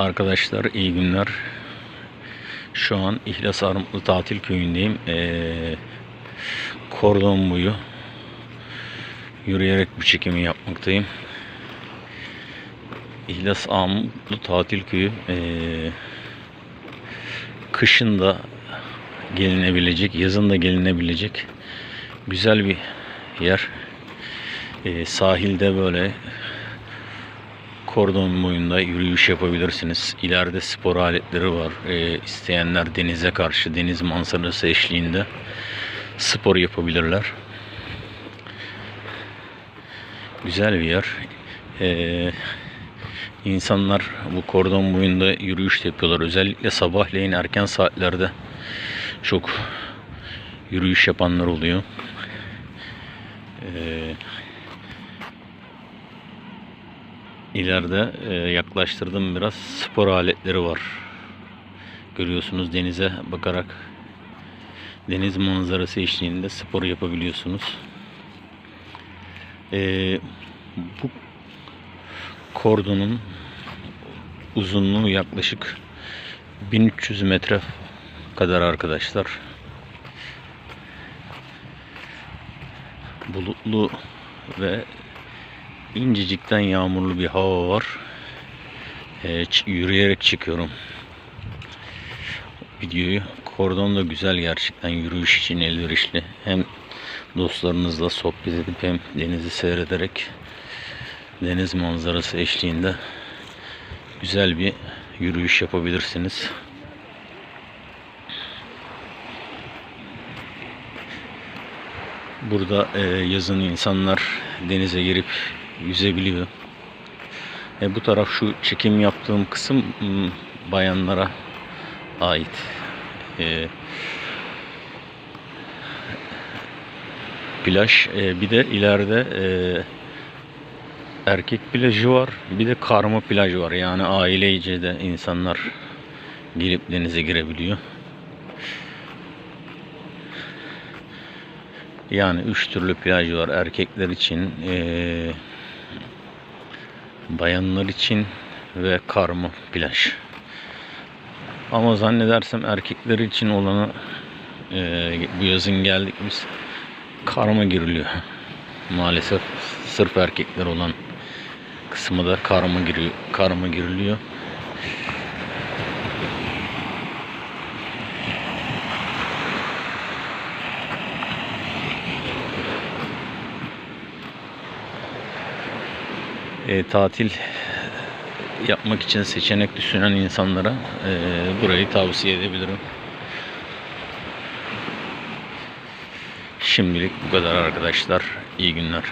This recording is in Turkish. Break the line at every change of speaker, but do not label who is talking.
Arkadaşlar iyi günler. Şu an İhlas Armutlu Tatil Köyü'ndeyim. Ee, kordon boyu yürüyerek bu çekimi yapmaktayım. İhlas Armutlu Tatil Köyü ee, kışın da gelinebilecek, yazın da gelinebilecek güzel bir yer. Ee, sahilde böyle kordon boyunda yürüyüş yapabilirsiniz. İleride spor aletleri var. Ee, isteyenler denize karşı deniz manzarası eşliğinde spor yapabilirler. Güzel bir yer. Ee, insanlar bu kordon boyunda yürüyüş yapıyorlar. Özellikle sabahleyin erken saatlerde çok yürüyüş yapanlar oluyor. Ee, İleride e, yaklaştırdım biraz spor aletleri var. Görüyorsunuz denize bakarak deniz manzarası eşliğinde spor yapabiliyorsunuz. E, bu kordonun uzunluğu yaklaşık 1300 metre kadar arkadaşlar. Bulutlu ve incecikten yağmurlu bir hava var. Ee, yürüyerek çıkıyorum. Videoyu. Kordon da güzel gerçekten yürüyüş için elverişli. Hem dostlarınızla sohbet edip hem denizi seyrederek deniz manzarası eşliğinde güzel bir yürüyüş yapabilirsiniz. Burada e, yazın insanlar denize girip yüzebiliyor. E, bu taraf şu çekim yaptığım kısım m, bayanlara ait. E, plaj. E, bir de ileride e, erkek plajı var. Bir de karma plaj var. Yani ailece de insanlar girip denize girebiliyor. Yani üç türlü plaj var. Erkekler için, eee, bayanlar için ve karma plaj. Ama zannedersem erkekler için olanı eee, bu yazın geldik biz karma giriliyor. Maalesef sırf erkekler olan kısmı da karma giriyor. Karma giriliyor. E, tatil yapmak için seçenek düşünen insanlara e, burayı tavsiye edebilirim. Şimdilik bu kadar arkadaşlar. İyi günler.